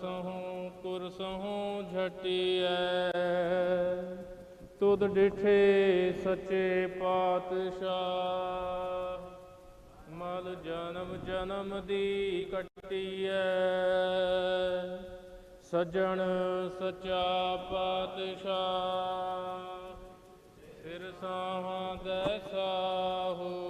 ਅਰਸਹੋਂ ਕੁਰਸਹੋਂ ਝਟਿਐ। ਤੁਧ ਡਿਠੇ ਸੱਚੇ ਪਾਤਸ਼ਾਹ। ਮਲ ਜਨਮ ਜਨਮ ਦੀ ਕੱਟੀਐ। ਸਜਣ ਸਚਾ ਪਾਤਸ਼ਾਹ। ਫਿਰ ਸਾਹਾਂ ਦੇ ਸਾਹੋ।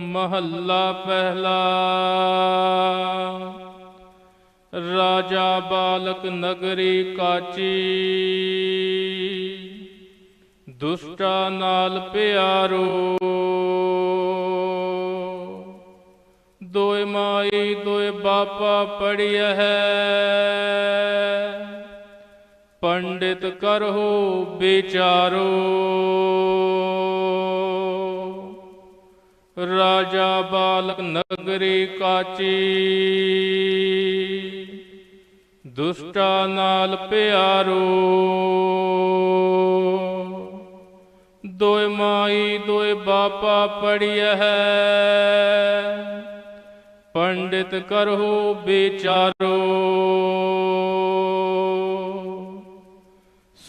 ਮਹੱਲਾ ਪਹਿਲਾ। ਰਾਜਾ ਬਾਲਕ ਨਗਰੀ ਕਾਚੀ। ਦੁਸ਼ਟਾ ਨਾਲ ਪਿਆਰੋ। ਦੋਇ ਮਾਈ, ਦੋਇ ਬਾਪਾ ਪੜਿਆ ਹੈ। ਪੰਡਿਤ ਕਰਹੁ ਵਿਚਾਰੋ। ਰਾਜਾ ਬਾਲਕ ਨਗਰੀ ਕਾਚੀ। ਦੁਸ਼ਟਾ ਨਾਲ ਪਿਆਰੋ। ਦੋਇ ਮਾਈ ਦੋਇ ਬਾਪਾ ਪੜਿਆ ਹੈ। ਪੰਡਿਤ ਕਰਹੁ ਵਿਚਾਰੋ।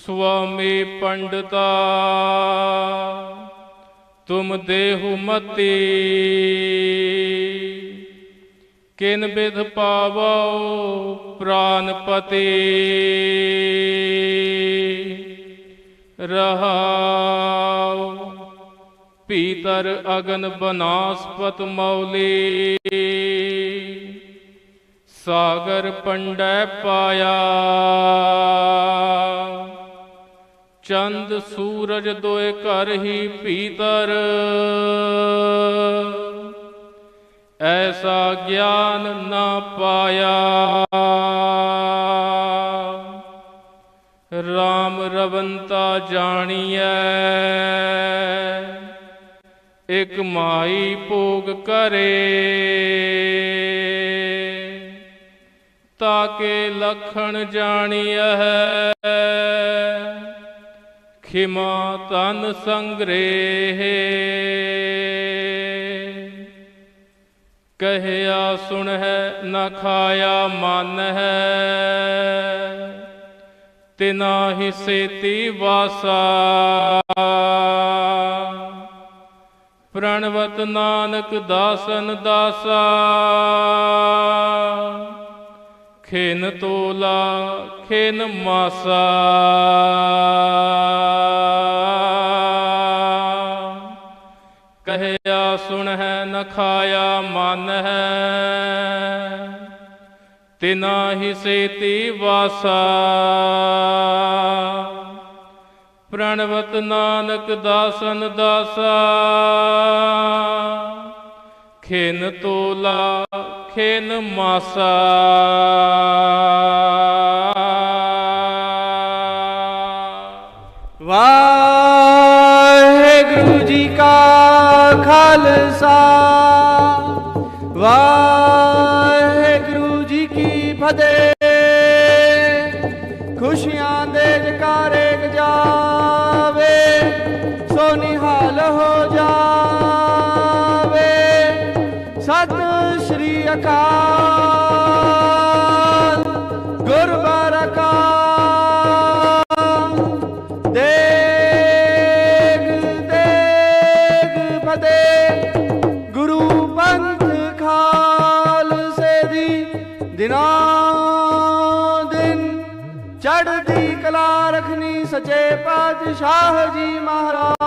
ਸੁਆਮੀ ਪੰਡਤਾ। ਤੁਮ ਦੇਹੁ ਮਤੀ। ਕਿਨ ਬਿਧ ਪਾਵੋ ਪ੍ਰਾਨਪਤੀ। ਰਹਾਉ ਪੀਤਰ ਅਗਨ ਬਨਾਸਪਤ ਮੌਲੀ। ਸਾਗਰ ਪੰਡੈ ਪਾਇਆ। ਚੰਦ ਸੂਰਜ ਦੋਏ ਘਰ ਹੀ ਭੀਤਰ ਐਸਾ ਗਿਆਨ ਨਾ ਪਾਇਆ। RAM ਰਵੰਤਾ ਜਾਣੀਐ। ਇਕ ਮਾਈ ਭੋਗ ਕਰੇ। ਤਾਕੇ ਲਖਣ ਜਾਣੀਐ। ਖਿਮਾ ਤਨ ਸੰਗ੍ਰਹਿ। ਕਹਿਆ ਸੁਣ ਹੈ ਨਾ ਖਾਇਆ ਮਨ ਹੈ ਤਿਨਾ ਹੀ ਸੇਤੀ ਵਾਸਾ। ਪ੍ਰਣਵਤ ਨਾਨਕ ਦਾਸਨ ਦਾਸਾ। ਖੇਨ ਤੋਲਾ, ਖੇਨ ਮਾਸਾ। ਕਹਿਆ ਸੁਣ ਹੈ ਨ ਖਾਇਆ ਮਨ ਹੈ ਤਿਨਾ ਹੀ ਸੇਤੀ ਵਾਸਾ। ਪ੍ਰਣਵਤ ਨਾਨਕ ਦਾਸਨ ਦਾਸਾ। ਖੇਨ ਤੋਲਾ, ਖੇਨ ਮਾਸਾ। ਖੁਸ਼ੀਆਂ ਦੇ ਜਕਾਰੇ ਗਜਾਵੇ ਸੋ ਨਿਹਾਲ ਹੋ ਜਾਵੇ। ਸਤਿ ਸ਼੍ਰੀ ਅਕਾਲ। ਚੜ੍ਹਦੀ ਕਲਾ ਰਖਨੀ ਸਚੇ ਪਾਤਸ਼ਾਹ ਜੀ ਮਹਾਰਾਜ।